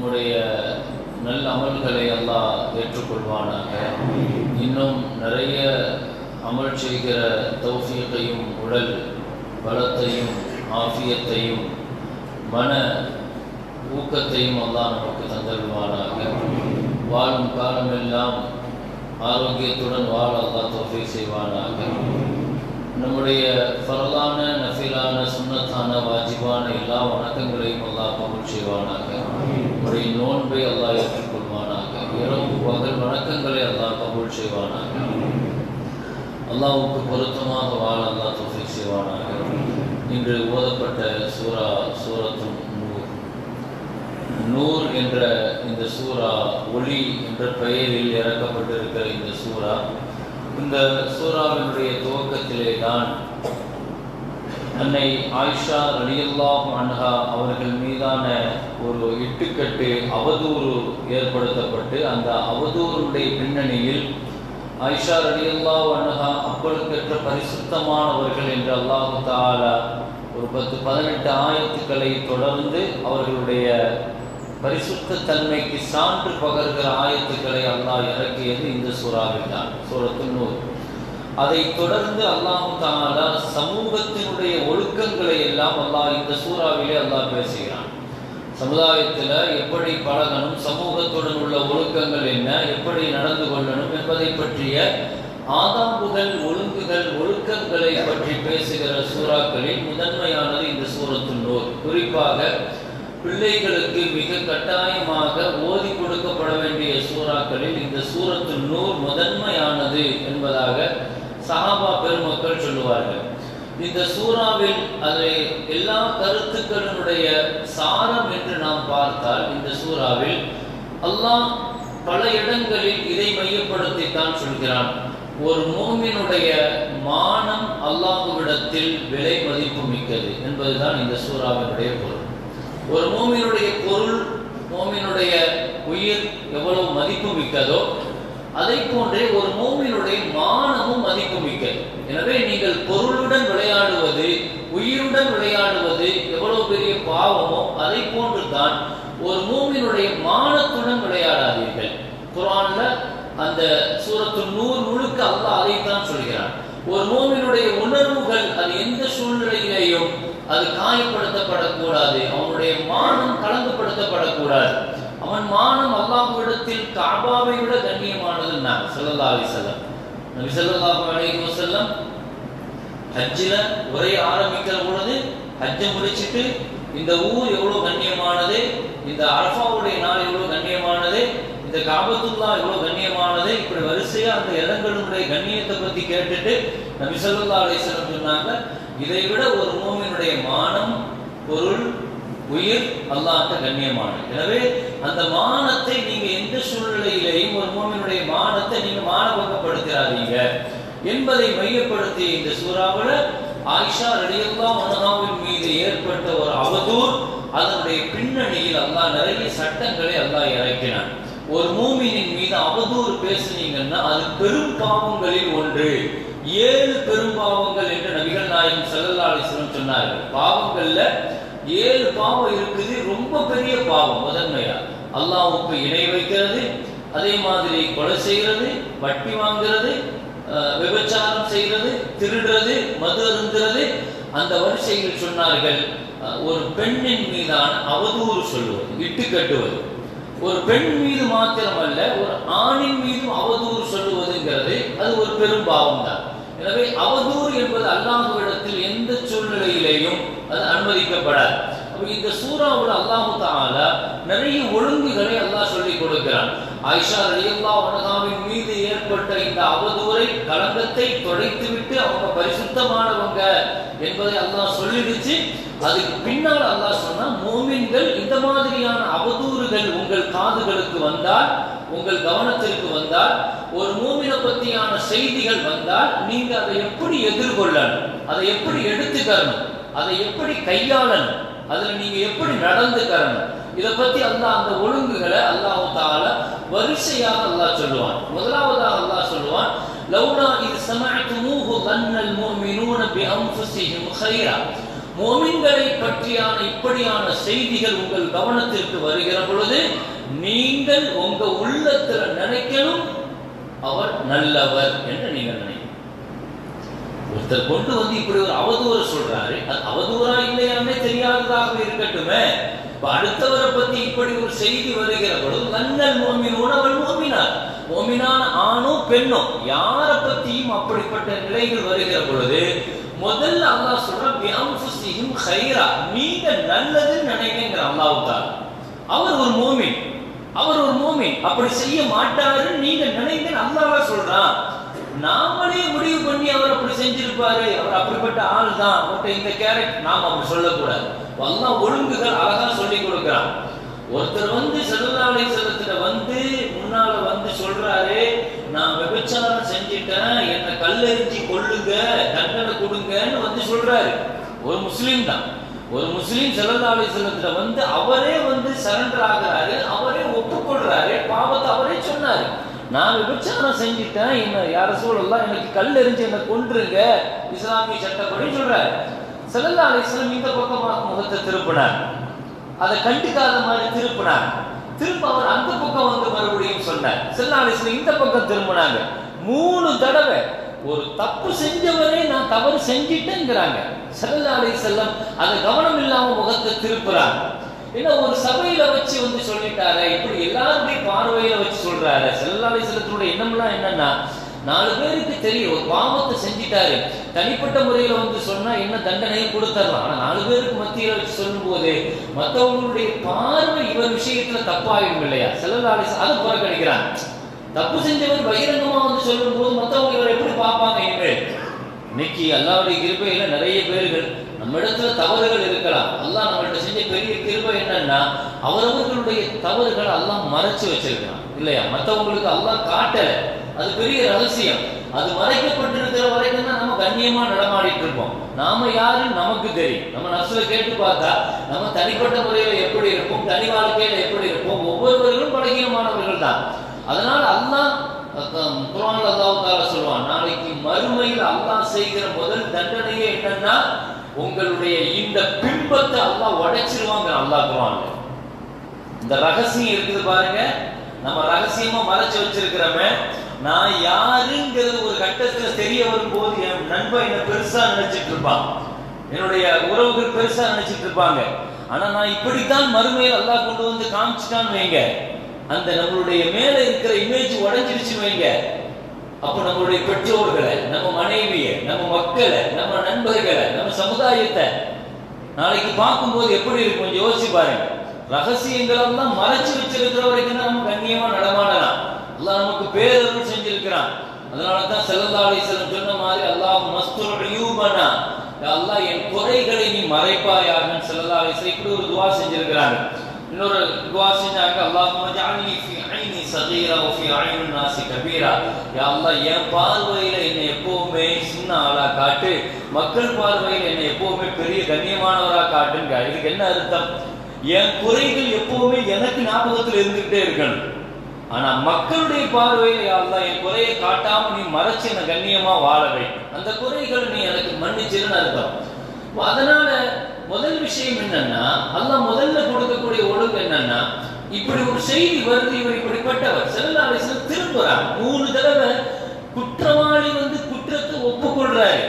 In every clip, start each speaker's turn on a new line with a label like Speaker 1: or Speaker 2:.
Speaker 1: நம்முடைய நல்ல அமல்களை எல்லாம் ஏற்றுக்கொள்வானாக. இன்னும் நிறைய அமல் செய்கிற தௌஃபீக்கையும் உடல் பலத்தையும் ஆஃபியத்தையும் மன ஊக்கத்தையும் எல்லாம் நமக்கு தந்தருவானாக வாழும் காலமெல்லாம் ஆரோக்கியத்துடன் வாழ தொகை செய்வானாக. நம்முடைய பரலான நஃபிலான சுண்ணத்தான வாஜிபான எல்லா வணக்கங்களையும் எல்லாம் கபூல் செய்வானாக. நம்முடைய நோன்பை அல்லாஹ் ஏற்றுக்கொள்வானாக இரவு பகல் வணக்கங்களை அல்லாஹ் கபூல் செய்வானாக. அல்லாவுக்கு பொருத்தமாக வாழ அல்லாஹ் தொகை செய்வானாக. இன்று ஓதப்பட்ட சூரா சூரத்தும் நூர். நூர் என்ற இந்த சூரா ஒளி என்ற பெயரில் இறக்கப்பட்டிருக்கிற இந்த சூரா இந்த சூறாவினுடைய துவக்கத்திலே தான் அன்னை ஆயிஷா ரலியல்லாஹு அன்ஹா அவர்கள் மீதான ஒரு இட்டுக்கட்டு அவதூறு ஏற்படுத்தப்பட்டு அந்த அவதூறுடைய பின்னணியில் ஆயிஷா ரலியல்லாஹு அன்ஹா அப்பொழுக்கற்ற பரிசுத்தமானவர்கள் என்று அல்லாஹு தாலா ஒரு பத்து பதினெட்டு ஆயத்துக்களை தொடர்ந்து அவர்களுடைய பரிசுத்த தன்மைக்கு சான்று பகர்கிற ஆயத்துக்களை அல்லாஹ் இறக்கியது இந்த சூறாவில் தான் சூரத்து நூறு அதை தொடர்ந்து அல்லாஹு தாலா சமூகத்தினுடைய ஒழுக்கங்களை எல்லாம் அல்லாஹ் இந்த சூறாவிலே அல்லாஹ் பேசுகிறான். சமுதாயத்தில் எப்படி பழகணும் சமூகத்துடன் உள்ள ஒழுக்கங்கள் என்ன எப்படி நடந்து கொள்ளணும் என்பதை பற்றிய ஆதாம்புகள் ஒழுங்குகள் ஒழுக்கங்களை பற்றி பேசுகிற சூறாக்களில் முதன்மையானது இந்த சூரத்து நூர். குறிப்பாக பிள்ளைகளுக்கு மிக கட்டாயமாக ஓதி கொடுக்கப்பட வேண்டிய சூறாக்களில் இந்த சூரத்து நூல் முதன்மையானது என்பதாக சஹாபா பெருமக்கள் சொல்லுவார்கள். இந்த சூறாவில் அதை எல்லா கருத்துக்களினுடைய சாரம் என்று நாம் பார்த்தால் இந்த சூறாவில் அல்லாஹ் பல இடங்களில் இதை மையப்படுத்தித்தான் சொல்கிறான். ஒரு மூமினுடைய மானம் அல்லாஹுவிடத்தில் விலை மதிப்பு மிக்கது என்பதுதான் இந்த சூறாவினுடைய பொருள். ஒரு மூமினுடைய பொருள் மூமினுடைய உயிர் எவ்வளவு மதிப்பு மிக்கதோ அதை போன்றே ஒரு மூமினுடைய மான மதிப்பு எனவே நீங்கள் பொருளுடன் விளையாடுவது உயிருடன் விளையாடுவது எவ்வளவு பெரிய பாவமோ அதை போன்று தான் ஒரு மூமினுடைய மானத்துடன் விளையாடாதீர்கள். குரான்ல அந்த சூரத்து நூறு முழுக்க அல்லாஹ் அதைத்தான் சொல்கிறான். ஒரு மூமினுடைய உணர்வுகள் அது எந்த சூழ்நிலையிலேயும் அது காயப்படுத்தப்படக்கூடாது. அவனுடைய மானம் கலந்துபடுத்தப்படக்கூடாது அவன் மானம் அல்லாஹ்விடத்தில் காபாவை விட கண்ணியமானது நான் ஸல்லல்லாஹு அலைஹி நபி ஸல்லல்லாஹு அலைஹி வஸல்லம் ஹஜ்ஜில உரை ஆரம்பிக்கிற பொழுது ஹஜ்ஜை முடிச்சிட்டு இந்த ஊர் எவ்வளவு கண்ணியமானது இந்த அரஃபாவுடைய நாள் எவ்வளவு கண்ணியமானது இந்த காபத்துல்லா எவ்வளவு கண்ணியமானது இப்படி வரிசையா அந்த இடங்களுடைய கண்ணியத்தை பத்தி கேட்டுட்டு நபி ஸல்லல்லாஹு அலைஹி வஸல்லம் சொன்னாங்க. இதை விட ஒரு மூமினுடைய மானம் பொருள் உயிர் அல்லாஹ்ட்ட கண்ணியமானது. எனவே அந்த மானத்தை நீங்க எந்த சூழ்நிலையிலேயும் ஒரு மூமினுடைய மானத்தை நீங்க மானபங்கப்படுத்தாதீங்க என்பதை மையப்படுத்திய இந்த சூறாவில் ஆயிஷா ரலியல்லாஹு அன்ஹாவின் மீது ஏற்பட்ட ஒரு அவதூர் அதனுடைய பின்னணியில் அல்லாஹ் நிறைய சட்டங்களை அல்லாஹ் இறக்கினான். ஒரு மூமினின் மீது அவதூறு பேசுனீங்கன்னா அது பெரும் பாவங்களில் ஒன்று. ஏழு பெரும் பாவங்கள் என்று நபிகள் நாயகம் ஸல்லல்லாஹு சொன்னார்கள். பாவங்கள்ல ஏழு பாவம் இருக்குது ரொம்ப பெரிய பாவம் முதன்மையா. அல்லாவுக்கு இணை வைக்கிறது அதே மாதிரி கொலை செய்கிறது வட்டி வாங்கிறது விபச்சாரம் செய்கிறது திருடுறது மது அருந்துறது. அந்த வரிசையில் சொன்னார்கள் ஒரு பெண்ணின் மீதான அவதூறு சொல்லுவது இட்டு கட்டுவது. ஒரு பெண் மீது மாத்திரமல்ல ஒரு ஆணின் மீதும் அவதூறு சொல்லுவதுங்கிறது அது ஒரு பெரும் பாவம் தான் எனவே அவதூறு என்பது அல்லாஹ்விடத்தில் எந்த சூழ்நிலையிலேயும் அது அனுமதிக்கப்படாது. இந்த சூறாவில் அல்லாஹு தஆலா நிறைய ஒழுங்குகளை அல்லாஹ் சொல்லி கொடுக்கிறான். ஆயிஷா ரலியல்லா அன்ஹாவின் மீது ஏற்பட்ட இந்த அவதூறை கலங்கத்தை தொடைத்துவிட்டு அவங்க பரிசுத்தமானவங்க என்பதை அல்லாஹ் சொல்லிடுச்சு. அதுக்கு பின்னால் அல்லாஹ் சொன்னா மூமின்கள் இந்த மாதிரியான அவதூறுகள் உங்கள் காதுகளுக்கு வந்தால் உங்கள் கவனத்திற்கு வந்தால் ஒரு மூமினை பத்தியான செய்திகள் வந்தால் நீங்க அதை எப்படி எதிர்கொள்ளணும்? அதை எப்படி எடுத்துக்கணும் அதை எப்படி கையாளணும்? அதுல நீங்க எப்படி நடந்துக்கறணும் இதை பத்தி அல்லாஹ் அந்த ஒழுங்குகளை அல்லாஹ் தால வரிசையாக அல்லாஹ் சொல்லுவான். முதலாவதாக அல்லாஹ் சொல்லுவான் லௌலா இது சமஅத்துமூஹு தன்னல் முஃமினூன பிஅன்ஃபுஸிஹிம் கைரா மோமின்களை பற்றியான இப்படியான செய்திகள் உங்கள் கவனத்திற்கு வருகிற பொழுது நீங்கள் உங்க உள்ளத்துல நினைக்கணும் அவர் நல்லவர் என்று நீங்கள் நினைக்கணும். ஒருத்தர் கொண்டு வந்து இப்படி ஒரு அவதூறு சொல்றாரு. அது அவதூறா இல்லையாமே தெரியாததாக இருக்கட்டுமே. அடுத்தவரை பத்தி இப்படி ஒரு செய்தி வருகிற பொழுது நன்னல் மோமின் ஓமினார் மோமினார். மோமினான ஆணோ பெண்ணோ யாரை பத்தியும் அப்படிப்பட்ட நிலைகள் வருகிற பொழுது முதல்ல அல்லாஹ் சொல்ற ஹைரா நீங்க நல்லது நினைக்கிற அல்லாவுக்கார் அவர் ஒரு மோமின். அவர் ஒரு மோமின். அப்படி செய்ய மாட்டாருன்னு நீங்க நினைங்க அல்லாவா சொல்றான். நாமளே முடிவு பண்ணி இருப்பாரு அவர் அப்படிப்பட்ட ஆள் தான் அவர்கிட்ட இந்த கேரக்டர் நாம அவர் சொல்லக்கூடாது. அல்லாஹ் ஒழுங்குகள் அழகா சொல்லி கொடுக்கிறான். ஒருத்தர் வந்து செல்லாலை செல்லத்துல வந்து முன்னால வந்து சொல்றாரு நான் விபச்சாரம் செஞ்சிட்டேன் என்னை கல்லெறிஞ்சி கொள்ளுங்க தண்டனை கொடுங்கன்னு வந்து சொல்றாரு. ஒரு முஸ்லீம் தான். ஒரு முஸ்லீம் செல்லாலை செல்லத்துல வந்து அவரே வந்து சரண்டர் ஆகிறாரு அவரே ஒப்புக்கொள்றாரு பாவத்தை அவரே சொன்னாரு. நான் விபச்சாரம் செஞ்சிட்டேன். என்ன யார சூழல்லாம் எனக்கு கல் எரிஞ்சு என்ன கொன்றுங்க. இஸ்லாமிய சட்டப்படி சொல்றாரு. செல்லல்லா அலிஸ்லாம் இந்த பக்கமாக முகத்தை திருப்பினார். அதை கண்டுக்காத மாதிரி திருப்பினார். திரும்ப அவர் அந்த பக்கம் வந்து மறுபடியும் சொன்னார். செல்லா அலிஸ்லாம் இந்த பக்கம் திரும்பினாங்க. மூணு தடவை ஒரு தப்பு செஞ்சவரே நான் தவறு செஞ்சிட்டேங்கிறாங்க. செல்லல்லா அலி அதை கவனம் இல்லாம முகத்தை திருப்புறாங்க. ஏன்னா ஒரு சபையில வச்சு வந்து சொல்லிட்டாரு இப்படி எல்லாருடைய பார்வையில வச்சு சொல்றாரு. செல்லாலை செல்லத்தினுடைய எண்ணம்லாம் என்னன்னா நாலு பேருக்கு தெரியும் ஒரு பாவத்தை செஞ்சிட்டாரு. தனிப்பட்ட முறையில வந்து சொன்னா என்ன தண்டனையும் கொடுத்துடலாம் ஆனா நாலு பேருக்கு மத்தியில வச்சு சொல்லும் போது மற்றவங்களுடைய பார்வை இவர் விஷயத்துல தப்பாகும் இல்லையா? செல்லாலை அதை புறக்கணிக்கிறாங்க தப்பு செஞ்சவர் பகிரங்கமா வந்து சொல்லும் போது மற்றவங்க இவர் எப்படி பார்ப்பாங்க என்று? இன்னைக்கு அல்லாவுடைய கிருப்பையில நிறைய பேர்கள் நம்மிடத்துல தவறுகள் இருக்கலாம். அல்லாஹ் நம்மள்ட்ட செஞ்ச பெரிய திரும்ப என்னன்னா அவரவர்களுடைய தவறுகளை எல்லாம் மறைச்சு வச்சிருக்கான் இல்லையா? மற்றவங்களுக்கு எல்லாம் காட்டல. அது பெரிய ரகசியம். அது மறைக்கப்பட்டிருக்கிற வரைக்கும் தான் நம்ம கண்ணியமா நடமாடிட்டு இருப்போம். நாம யாரு? நமக்கு தெரியும். நம்ம நர்ஸ்ல கேட்டு பார்த்தா நம்ம தனிப்பட்ட முறையில எப்படி இருப்போம்? தனி வாழ்க்கையில எப்படி இருப்போம்? ஒவ்வொருவர்களும் பலகீனமானவர்கள் தான். அதனால அல்லாஹ் குரான் அல்லாஹ் சொல்லுவான் நாளைக்கு மறுமையில் அல்லாஹ் செய்கிற முதல் தண்டனையே என்னன்னா உங்களுடைய இந்த பிம்பத்தை அல்லாஹ் உடைச்சிருவாங்க அல்லாஹ் குரான் இந்த ரகசியம் இருக்குது பாருங்க. நம்ம ரகசியமா மறைச்சு வச்சிருக்கிறோமே. நான் யாருங்கிறது ஒரு கட்டத்துல தெரிய வரும்போது என் நண்பன் என்ன பெருசா நினைச்சிட்டு இருப்பான். என்னுடைய உறவுகள் பெருசா நினைச்சிட்டு இருப்பாங்க. ஆனா நான் இப்படித்தான் மறுமையில் அல்லாஹ் கொண்டு வந்து காமிச்சிட்டான்னு வைங்க. அந்த நம்மளுடைய மேல இருக்கிற இமேஜ் உடைஞ்சிருச்சு வைங்க. அப்போ நம்மளுடைய பெற்றோர்களை நம்ம மனைவி நம்ம மக்களை நம்ம நண்பர்களை நம்ம சமுதாயத்தை நாளைக்கு பார்க்கும்போது எப்படி இருக்கும்? கொஞ்சம் யோசிச்சு பாருங்க. ரகசியங்கள் எல்லாம் மறைச்சு வச்சிருக்கிற வரைக்கும் தான் நம்ம கண்ணியமா நடமாடலாம். அல்லாஹ் நமக்கு பேரருள் செஞ்சிருக்கிறான். அதனால தான் செல்லல்லா சொன்ன மாதிரி அல்லாஹ் மஸ்துர் யூபனா. அல்லாஹ் என் குறைகளை நீ மறைப்பாய் யாருன்னு அலிஸ்லம் இப்படி ஒரு துவா செஞ்சிருக்கிறாங்க. இன்னொரு துவா செஞ்சாங்க அல்லாஹும்ம ஜஅல்னி ஃபி ஐனி சகீரா வ ஃபி ஐனி நாசி கபீரா. யா அல்லாஹ் என் பார்வையில என்னை எப்பவுமே சின்ன ஆளா காட்டு. மக்கள் பார்வையில் என்னை எப்பவுமே பெரிய கண்ணியமானவரா காட்டுங்க இதுக்கு என்ன அர்த்தம்? என் குறைகள் எப்பவுமே எனக்கு ஞாபகத்தில் இருந்துகிட்டே இருக்கணும். ஆனா மக்களுடைய பார்வையில் யாருதான் என் குறையை காட்டாம நீ மறைச்சு என்ன கண்ணியமா வாழ வேண்டும் அந்த குறைகள் நீ எனக்கு மன்னிச்சிருன்னு அர்த்தம். அதனால முதல் விஷயம் என்னன்னா அல்லாஹ் முதல்ல கொடுக்கக்கூடிய ஒழுங்கு என்னன்னா இப்படி ஒரு செய்தி வருது இவர் இப்படிப்பட்டவர். செல்லாலேசன் திரும்புறார். மூணு தடவை குற்றவாளி வந்து குற்றத்தை ஒப்புக்கொள்றாரு.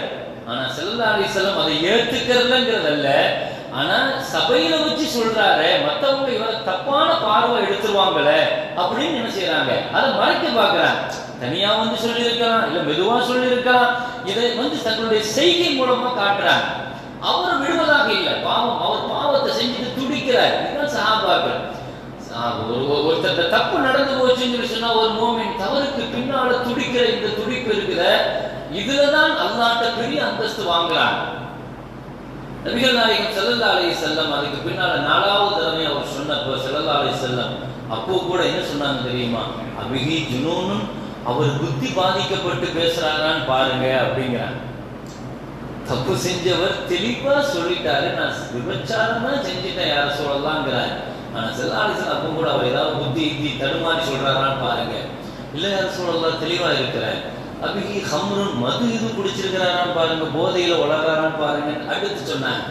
Speaker 1: ஆனா செல்லாலேசலம் அதை ஏத்துக்கிறதுங்கிறதல்ல ஆனா சபையில வச்சு சொல்றாரு மத்தவங்க இவர தப்பான பார்வை எடுத்துருவாங்களே அப்படின்னு என்ன செய்யறாங்க அதை மறைக்க பாக்குறாங்க தனியா வந்து சொல்லியிருக்கலாம் இல்ல மெதுவா சொல்லியிருக்கலாம். இதை வந்து தங்களுடைய செய்கை மூலமா காட்டுறாங்க. அவர் விடுவதாக இல்லை. பாவம் அவர் பாவத்தை செஞ்சுட்டு துடிக்கிறார். இதுதான் சஹாபாக்கள் ஒருத்தர் தப்பு நடந்து போச்சுன்னு சொல்லி சொன்னா ஒரு மோமின் தவறுக்கு பின்னால துடிக்கிற இந்த துடிப்பு இருக்கிற இதுலதான் அல்லாட்ட பெரிய அந்தஸ்து வாங்குறாங்க. நபிகள் நாயகம் செல்லல்லா செல்லம் அதுக்கு பின்னால நாலாவது தடவை அவர் சொன்னப்போ செல்லல்லா அலை செல்லம் அப்போ கூட என்ன சொன்னாங்க தெரியுமா? அபிகி ஜுனூனும் அவர் புத்தி பாதிக்கப்பட்டு பேசுறாங்கன்னு பாருங்க அப்படிங்கிறாங்க. தப்பு செஞ்சவர் தெளிவா சொல்லிட்டாரு. நான் விபச்சாரமா செஞ்சுட்டேன் யார சொல்லலாங்கிறாரு. ஆனா செல்லாலிசன் அப்போ கூட அவர் ஏதாவது புத்தி இத்தி தடுமாறி சொல்றாரான்னு பாருங்க. இல்ல யார சொல்லலாம் தெளிவா இருக்கிறேன். அபிகி ஹம்ருன் மது இது குடிச்சிருக்கிறாரான்னு பாருங்க போதையில வளர்றாரான்னு பாருங்க. அடுத்து சொன்னாங்க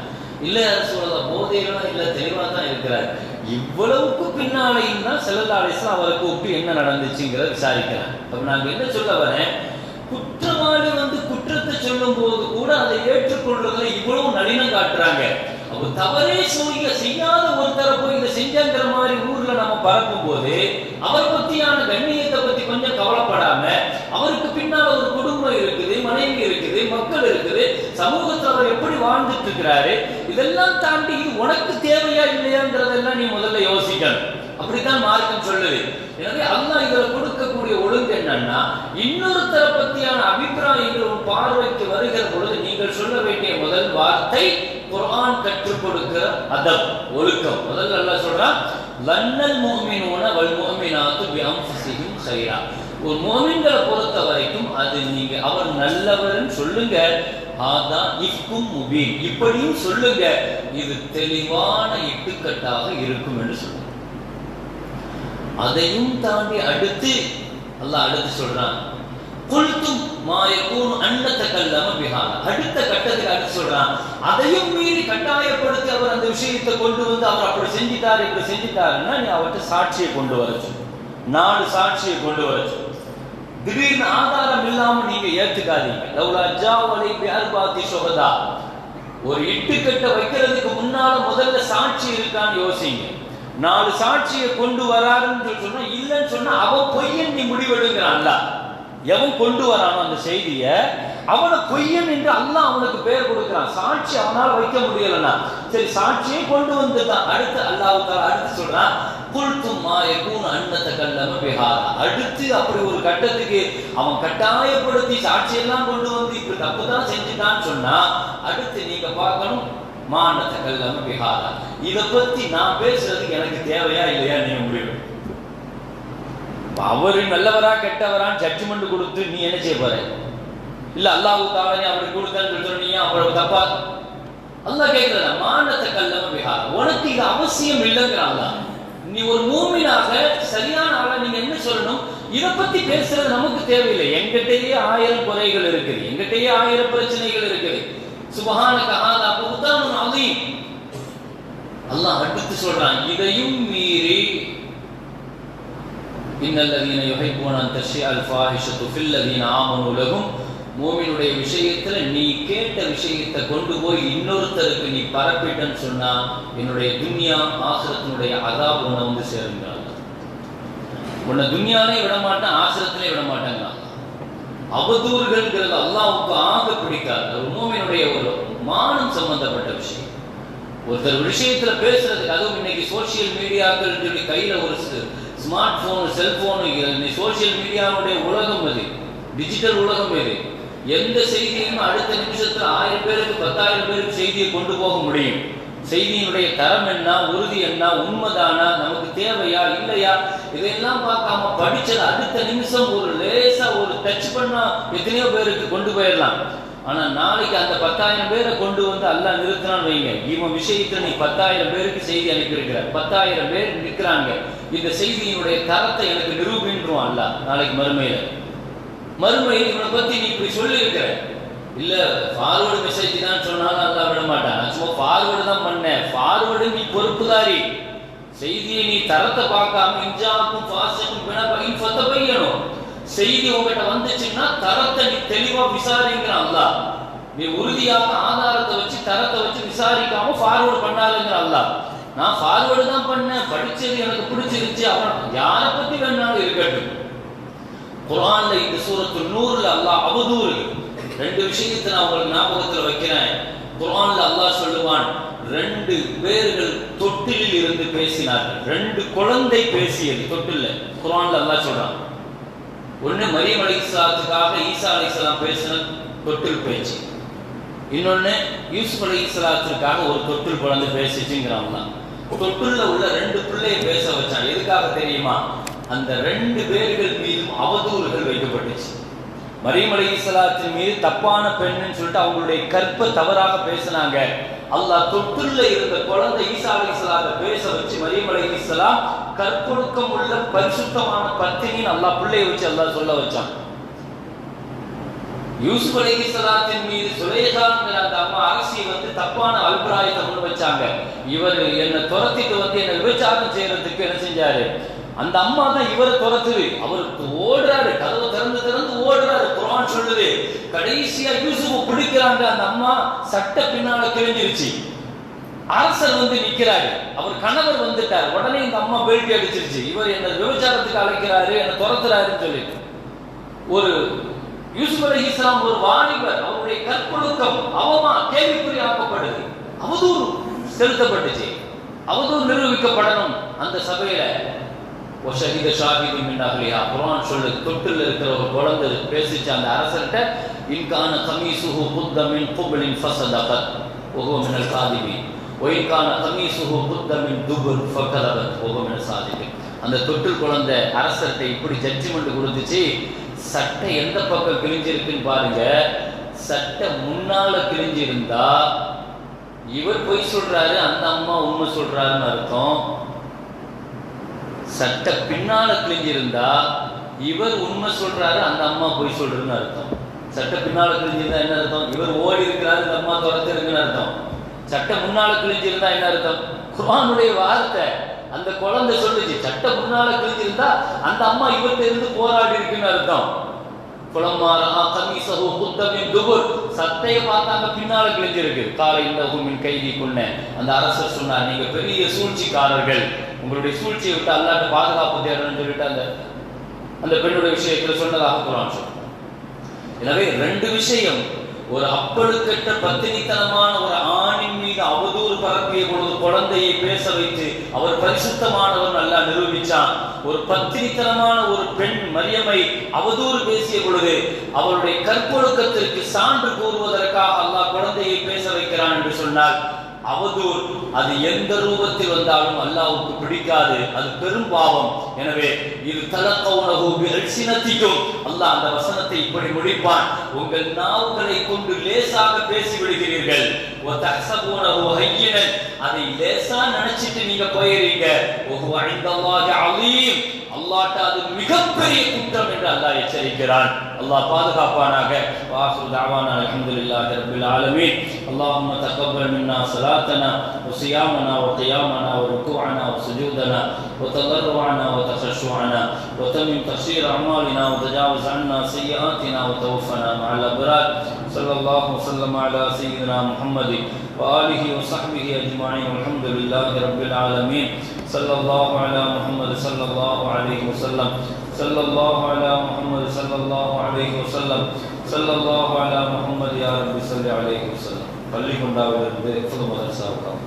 Speaker 1: இல்ல சொல்லலாம் போதையிலாம் இல்ல தெளிவா தான் இருக்கிறார். இவ்வளவுக்கு பின்னாலையும் தான் செல்லல்லா அலிஸ்லாம் அவரை கூப்பிட்டு என்ன நடந்துச்சுங்கிறத விசாரிக்கிறார். அப்ப நாங்க என்ன சொல்ல வரேன் குற்றவாளி வந்து குற்றத்தை சொல்லும் போது கூட அதை ஏற்றுக்கொள்றதுல இவ்வளவு நளினம் காட்டுறாங்க அவங்க தவறே செய்ய செய்யாத ஒருத்தரை போய் இதை செஞ்சங்கிற மாதிரி ஊர்ல நம்ம பறக்கும் போது அவர் பத்தியான கண்ணியத்தை பத்தி கொஞ்சம் கவலைப்படாம அவருக்கு பின்னால் ஒரு குடும்பம் இருக்குது மனைவி இருக்குது மக்கள் இருக்குது சமூகத்தில் அவர் எப்படி வாழ்ந்துட்டு இருக்கிறாரு இதெல்லாம் தாண்டி இது உனக்கு தேவையா இல்லையாங்கிறதெல்லாம் நீ முதல்ல யோசிக்கணும். அப்படித்தான் மார்க்கம் சொல்லுது. எனவே அல்லாஹ் இதுல கொடுக்கக்கூடிய ஒழுங்கு என்னன்னா இன்னொருத்தரை பத்தியான அபிப்பிராயங்கள் உன் பார்வைக்கு வருகிற பொழுது நீங்கள் சொல்ல வேண்டிய முதல் வார்த்தை குரான் கற்றுக் கொடுக்க அதப் ஒழுக்கம். முதல்ல நல்லா சொல்றான் லன்னல் மோமினோன வல் மோமினாத்து பி அன்ஃபுஸிஹிம் ஒரு மோமின்களை பொறுத்த வரைக்கும் அது நீங்க அவர் நல்லவர்னு சொல்லுங்க. ஆதான் இக்கும் முபீன். இப்படியும் சொல்லுங்க. இது தெளிவான இட்டுக்கட்டாக இருக்கும் என்று சொல்லுங்க அதையும் தாண்டி அடுத்து அல்லாஹ் அடுத்து சொல்றான் குல்தும் மாயக்கூன் அன்னத்த கல்லம பிஹால அடுத்த கட்டத்துக்கு அடுத்து சொல்றான். அதையும் மீறி கட்டாயப்படுத்தி அவர் அந்த விஷயத்தை கொண்டு வந்து அவர் அப்படி செஞ்சிட்டார் இப்படி செஞ்சிட்டாருன்னா நீ அவர்கிட்ட சாட்சியை கொண்டு வர சொல்லு. நாலு சாட்சியை கொண்டு வர சொல்லு. திடீர்னு ஆதாரம் இல்லாம நீங்க ஏத்துக்காதீங்க. லவ்லா ஜாவலை பியார்பாத்தி சுகதா ஒரு இட்டுக்கட்டை வைக்கிறதுக்கு முன்னால முதல்ல சாட்சி இருக்கான்னு யோசிங்க. நாலு சாட்சியை கொண்டு வராருன்னு சொல்லி சொன்னா இல்லைன்னு சொன்னா அவன் பொய்யன் நீ முடிவெடுங்கிறான்ல எவன் கொண்டு வரானோ அந்த செய்திய அவனை பொய்யன் என்று அல்லாஹ் அவனுக்கு பெயர் கொடுக்கிறான். சாட்சி அவனால வைக்க முடியலன்னா. சரி சாட்சியை கொண்டு வந்துட்டான். அடுத்து அல்லாஹ் அடுத்து சொல்றான் குல்தும் மா அன்னத்தை கல்லம பிஹாரா அடுத்து அப்படி ஒரு கட்டத்துக்கு அவன் கட்டாயப்படுத்தி சாட்சியெல்லாம் கொண்டு வந்து இப்படி தப்பு தான் செஞ்சுட்டான்னு சொன்னா அடுத்து நீங்க பார்க்கணும் மானத கல்லம பிஹாரா இதை பத்தி நான் பேசுறதுக்கு எனக்கு தேவையா இல்லையா நீங்க முடிவு அவரு நல்லவரா கெட்டவரான்னு ஜட்ஜ்மெண்ட் கொடுத்து நீ என்ன செய்ய போற? இல்ல அல்லாஹ் தாவணி அப்படி கொடுத்தான்னு சொல்லி நீ அவ்வளவு தப்பா? அல்லாஹ் கேட்கிறதா மானத்தை கல்லம விஹார். உனக்கு இது அவசியம் இல்லைங்கிறாங்க நீ ஒரு மூமினாக சரியான ஆளா நீங்க என்ன சொல்லணும்? இதை பத்தி பேசுறது நமக்கு தேவையில்லை. எங்கிட்டயே ஆயிரம் குறைகள் இருக்குது. எங்கிட்டயே ஆயிரம் பிரச்சனைகள் இருக்குது. சுபஹான கஹாதா புத்தானும் அதையும் அல்லாஹ் அடுத்து சொல்றான் இதையும் மீறி இன்னல்லதீன யுஹிப்பூன அன் தஷ்யா அல் ஃபாஹிஷத்து ஃபில்லதீன ஆமனு லஹும். மூமினுடைய விஷயத்துல நீ கேட்ட விஷயத்தை கொண்டு போய் இன்னொருத்தருக்கு நீ பரப்பிட்டன்னு சொன்னா என்னுடைய துன்யா ஆசிரத்தினுடைய அதா உன்னை வந்து சேருங்கிறாங்க. உன்னை துன்யாலே விட மாட்டேன் ஆசிரத்திலே விட மாட்டாங்க அவதூறுகள்ங்கிறது அல்லாவுக்கு ஆக பிடிக்காது. ஒரு மூமினுடைய ஒரு மானம் சம்பந்தப்பட்ட விஷயம். ஒருத்தர் விஷயத்துல பேசுறதுக்கு அதுவும் இன்னைக்கு சோசியல் மீடியாக்கள் சொல்லி கையில ஒரு ஸ்மார்ட் போன் செல்போன் சோசியல் மீடியாவுடைய உலகம் அது டிஜிட்டல் உலகம் இது. எந்த செய்தியும் அடுத்த நிமிஷத்துல ஆயிரம் பேருக்கு பத்தாயிரம் பேருக்கு செய்தியை கொண்டு போக முடியும். செய்தியினுடைய தரம் என்ன உறுதி என்ன உண்மைதானா நமக்கு தேவையா இல்லையா இதையெல்லாம் பார்க்காம படிச்சது அடுத்த நிமிஷம் ஒரு லேசா ஒரு டச் பண்ணா எத்தனையோ பேருக்கு கொண்டு போயிடலாம். ஆனா நாளைக்கு அந்த பத்தாயிரம் பேரை கொண்டு வந்து அல்லா நிறுத்தினான்னு வைங்க. இவன் விஷயத்துல நீ பத்தாயிரம் பேருக்கு செய்தி அனுப்பியிருக்கிற. பத்தாயிரம் பேர் நிற்கிறாங்க இந்த செய்தியினுடைய தரத்தை எனக்கு நிரூபின்றுவான் அல்ல நாளைக்கு மறுமையில. மறுமையில் இவனை பத்தி நீ இப்படி சொல்லியிருக்க இல்ல ஃபார்வர்டு மெசேஜ் தான் சொன்னாலும் அல்லா விட மாட்டான். சும்மா ஃபார்வர்டு தான் பண்ணேன். ஃபார்வர்டு நீ பொறுப்புதாரி. செய்தியை நீ தரத்தை பார்க்காம இஞ்சாக்கும் ஃபாஸ்டும் வினப்பையும் சொத்த பையணும் செய்தி உங்ககிட்ட வந்துச்சுன்னா தரத்தை நீ தெளிவா விசாரிங்கிறான் அல்லாஹ் நீ உறுதியாக ஆதாரத்தை வச்சு தரத்தை வச்சு விசாரிக்காம ஃபார்வர்டு பண்ணாதுங்கிற அல்லாஹ் நான் ஃபார்வர்டு தான் பண்ணேன் படிச்சது எனக்கு பிடிச்சிருச்சு. அப்புறம் யாரை பத்தி வேணாலும் இருக்கட்டும். குரான்ல இந்த சூரத்து நூறுல அல்லாஹ் அவதூறு. ரெண்டு விஷயத்தை நான் உங்களுக்கு ஞாபகத்தில் வைக்கிறேன். குரான்ல அல்லாஹ் சொல்லுவான் ரெண்டு பேர்கள் தொட்டிலில் இருந்து பேசினார்கள். ரெண்டு குழந்தை பேசியது. தொட்டில் குரான்ல அல்லாஹ் சொல்றான் ஒண்ணு மரியம் அலிஸ்லாத்துக்காக ஈசா அலிஸ்லாம் பேசின தொட்டில் பேச்சு. இன்னொன்னு யூசுப் அலி இஸ்லாத்திற்காக ஒரு தொட்டில் குழந்தை பேசிச்சுங்கிறான் தொற்றுல உள்ள ரெண்டு பிள்ளையை பேச வச்சான் எதுக்காக தெரியுமா? அந்த ரெண்டு பேர்கள் மீதும் அவதூறுகள் வைக்கப்பட்டுச்சு. மரியம் அலி இஸ்லாத்தின் மீது தப்பான பெண்ணுன்னு சொல்லிட்டு அவங்களுடைய கற்பை தவறாக பேசினாங்க. அல்லாஹ் தொட்டுள்ள இருந்த குழந்தை ஈசா அலி இஸ்லாத்தை பேச வச்சு மரியம் அலி இஸ்லாம் கற்பொழுக்கம் உள்ள பரிசுத்தமான பத்தினின்னு நல்லா பிள்ளைய வச்சு அல்லாஹ் சொல்ல வச்சான். யூசுப் அலைஹிஸ்ஸலாத்தின் மீது சுலேகாங்கிற அந்த அம்மா அரசி வந்து தப்பான அபிப்பிராயத்தை கொண்டு வச்சாங்க. இவர் என்னை துரத்திட்டு வந்து என்னை விபச்சாரம் செய்யறதுக்கு என்ன செஞ்சாரு? அந்த அம்மா தான் இவரை துரத்துது. அவருக்கு ஓடுறாரு கதவை திறந்து திறந்து ஓடுறாரு. குரான் சொல்லுது. கடைசியா யூசுப் பிடிக்கிறாங்க அந்த அம்மா. சட்ட பின்னால கிழிஞ்சிருச்சு. அரசர் வந்து நிற்கிறாரு அவர் கணவர் வந்துட்டார். உடனே இந்த அம்மா பேட்டி அடிச்சிருச்சு. இவர் என்ன விபச்சாரத்துக்கு அழைக்கிறாரு என்ன துரத்துறாருன்னு சொல்லிட்டு. ஒரு யூசுப் அலி இஸ்லாம் ஒரு வாணிபர் அவருடைய கற்பொழுக்கம் அவமா கேள்விக்குறி ஆக்கப்படுது அவதூறு செலுத்தப்பட்டுச்சு. அவதூறு நிரூபிக்கப்படணும் அந்த சபையில. ஒஷகித ஷாகிது மின்னாகலையா குரான் சொல்லு தொட்டில் இருக்கிற ஒரு குழந்தை பேசிச்சு அந்த அரசர்கிட்ட இன்கான கமீசுஹு புத்தமின் புகழின் ஃபசதகத் ஒவ்வொரு மின்னல் காதிமி ஒயில்கான கமீசுகு புத்தமின் துபுர் ஃபக்கலவன் போகும் என சாதிக்கும் அந்த தொட்டு குழந்தை அரசர்கிட்ட இப்படி ஜட்ஜ்மெண்ட் கொடுத்துச்சு சட்டை எந்த பக்கம் கிழிஞ்சிருக்குன்னு பாருங்க. சட்டை முன்னால கிழிஞ்சிருந்தா இவர் பொய் சொல்றாரு அந்த அம்மா உண்மை சொல்றாருன்னு அர்த்தம். சட்டை பின்னால கிழிஞ்சிருந்தா இவர் உண்மை சொல்றாரு அந்த அம்மா பொய் சொல்றதுன்னு அர்த்தம். சட்டை பின்னால கிழிஞ்சிருந்தா என்ன அர்த்தம்? இவர் ஓடி இருக்கிறாரு இந்த அம்மா துரத்திருக்குன்னு அர்த்தம். சட்டை முன்னால கிழிஞ்சிருந்தா என்ன அர்த்தம்? குர்ஆனுடைய வார்த்தை. அந்த குழந்தை சொல்லுச்சு சட்டை முன்னால கிழிஞ்சிருந்தா அந்த அம்மா இவர்கிட்ட இருந்து போராடி இருக்குன்னு அர்த்தம் குளமாரா கமீசஹு புத்தமின் துபுர். சட்டையை பார்த்தாங்க பின்னால கிழிஞ்சிருக்கு. காலை இந்த ஹூமின் கைதி கொன்ன. அந்த அரசர் சொன்னார் நீங்க பெரிய சூழ்ச்சிக்காரர்கள். உங்களுடைய சூழ்ச்சியை விட்டு அல்லாட்டு பாதுகாப்பு தேடணும்னு சொல்லிட்டு அந்த அந்த பெண்ணுடைய விஷயத்துல சொன்னதாக குரான் சொல்லு எனவே ரெண்டு விஷயம் ஒரு அப்பழுக்கற்ற பத்தினித்தனமான ஒரு ஆணின் மீது அவதூறு பரப்பிய பொழுது குழந்தையை பேச வைத்து அவர் பரிசுத்தமானவர் நல்லா நிரூபிச்சான். ஒரு பத்தினித்தனமான ஒரு பெண் மரியமை அவதூறு பேசிய பொழுது அவருடைய கற்பொழுக்கத்திற்கு சான்று கூறுவதற்காக அல்லாஹ் குழந்தையை பேச வைக்கிறான் என்று சொன்னார் அவதூர் அது எந்த ரூபத்தில் வந்தாலும் அல்லாவுக்கு பிடிக்காது. அது பெரும் பாவம். எனவே இது தலக்க உணவு சினத்திக்கும் அல்லாஹ் அந்த வசனத்தை இப்படி முடிப்பான். உங்கள் நாவுகளை கொண்டு லேசாக பேசி விடுகிறீர்கள் அதை லேசா நினைச்சிட்டு நீங்க போயிடுறீங்க وهو عند الله عظيم அல்லாஹ்ட்ட அது மிகப்பெரிய குற்றம் என்று அல்லாஹ் எச்சரிக்கிறான் அல்லாஹ் பாதுகாப்பானாக வாஹு தாவானா அல்ஹம்துலில்லாஹி ரப்பில் ஆலமீன் اللهم تقبل منا صلاتنا وصيامنا وقيامنا وركوعنا وسجودنا وتضرعنا وتخشعنا وتمم تقصير اعمالنا وتجاوز عنا سيئاتنا وتوفنا مع الابرار صلى الله وسلم على سيدنا محمد وآله وصحبه أجمعين والحمد لله رب العالمين صلى الله على محمد صلى الله عليه وسلم. صلى الله على محمد صلى الله عليه وسلم. صلى الله على محمد يا رب صل عليه وسلم. பள்ளிக்குண்டாவிலிருந்து புதுமதர் சாவுக்காம்